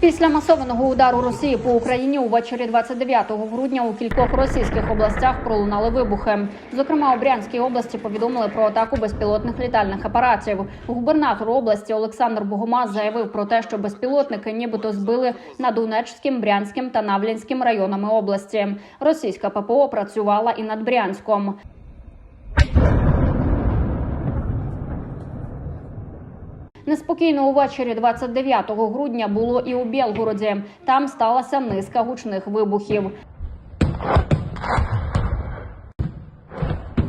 Після масованого удару Росії по Україні увечері 29 грудня у кількох російських областях пролунали вибухи. Зокрема, у Брянській області повідомили про атаку безпілотних літальних апаратів. Губернатор області Олександр Богомаз заявив про те, що безпілотники нібито збили над Донецьким, Брянським та Навлінським районами області. Російська ППО працювала і над Брянськом. Неспокійно увечері 29 грудня було і у Білгороді. Там сталася низка гучних вибухів.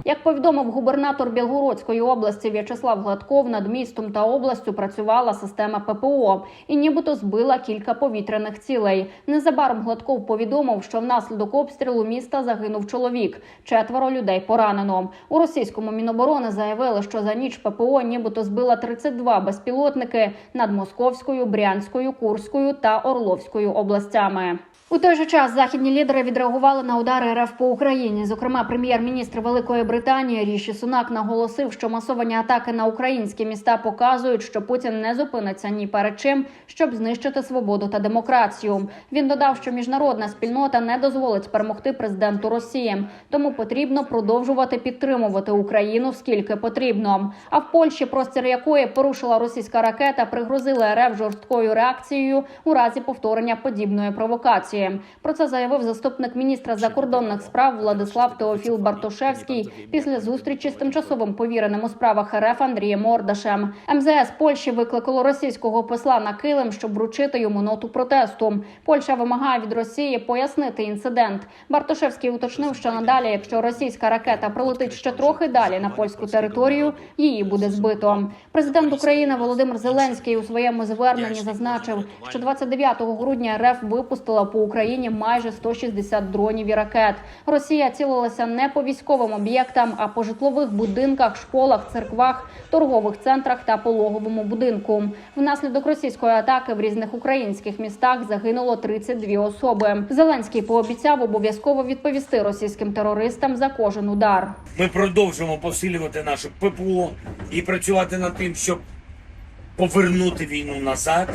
Як повідомив губернатор Білгородської області В'ячеслав Гладков, над містом та областю працювала система ППО і нібито збила кілька повітряних цілей. Незабаром Гладков повідомив, що внаслідок обстрілу міста загинув чоловік. Четверо людей поранено. У російському міноборони заявили, що за ніч ППО нібито збила 32 безпілотники над Московською, Брянською, Курською та Орловською областями. У той же час західні лідери відреагували на удари РФ по Україні. Зокрема, прем'єр-міністр Великої Британії Ріші Сунак наголосив, що масовані атаки на українські міста показують, що Путін не зупиниться ні перед чим, щоб знищити свободу та демократію. Він додав, що міжнародна спільнота не дозволить перемогти президенту Росії, тому потрібно продовжувати підтримувати Україну скільки потрібно. А в Польщі, простір якої порушила російська ракета, пригрозили РФ жорсткою реакцією у разі повторення подібної провокації. Про це заявив заступник міністра закордонних справ Владислав Теофіл Бартошевський після зустрічі з тимчасовим повіреним у справах РФ Андрієм Ордашем. МЗС Польщі викликало російського посла на килим, щоб вручити йому ноту протесту. Польща вимагає від Росії пояснити інцидент. Бартошевський уточнив, що надалі, якщо російська ракета пролетить ще трохи далі на польську територію, її буде збито. Президент України Володимир Зеленський у своєму зверненні зазначив, що 29 грудня РФ випустила по Україні майже 160 дронів і ракет. Росія цілилася не по військовим об'єктам, а по житлових будинках, школах, церквах, торгових центрах та пологовому будинку. Внаслідок російської атаки в різних українських містах загинуло 32 особи. Зеленський пообіцяв обов'язково відповісти російським терористам за кожен удар. Ми продовжимо посилювати наше ППО і працювати над тим, щоб повернути війну назад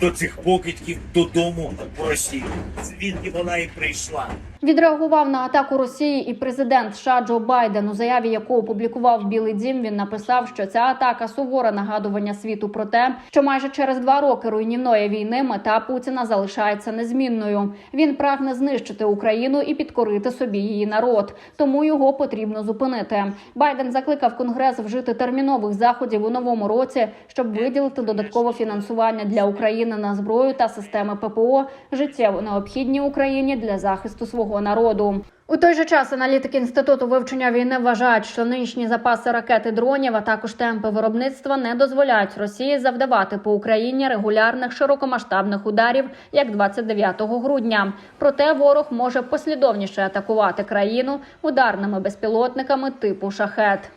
до цих покидьків додому в Росію, звідки вона і прийшла. Відреагував на атаку Росії і президент США Джо Байден, у заяві якого опублікував Білий Дім. Він написав, що ця атака суворе нагадування світу про те, що майже через два роки руйнівної війни мета Путіна залишається незмінною. Він прагне знищити Україну і підкорити собі її народ. Тому його потрібно зупинити. Байден закликав Конгрес вжити термінових заходів у новому році, щоб виділити додаткове фінансування для України на зброю та системи ППО, життєво необхідні Україні для захисту свого народу. У той же час аналітики інституту вивчення війни вважають, що нинішні запаси ракет і дронів, а також темпи виробництва не дозволяють Росії завдавати по Україні регулярних широкомасштабних ударів, як 29 грудня. Проте ворог може послідовніше атакувати країну ударними безпілотниками типу шахет.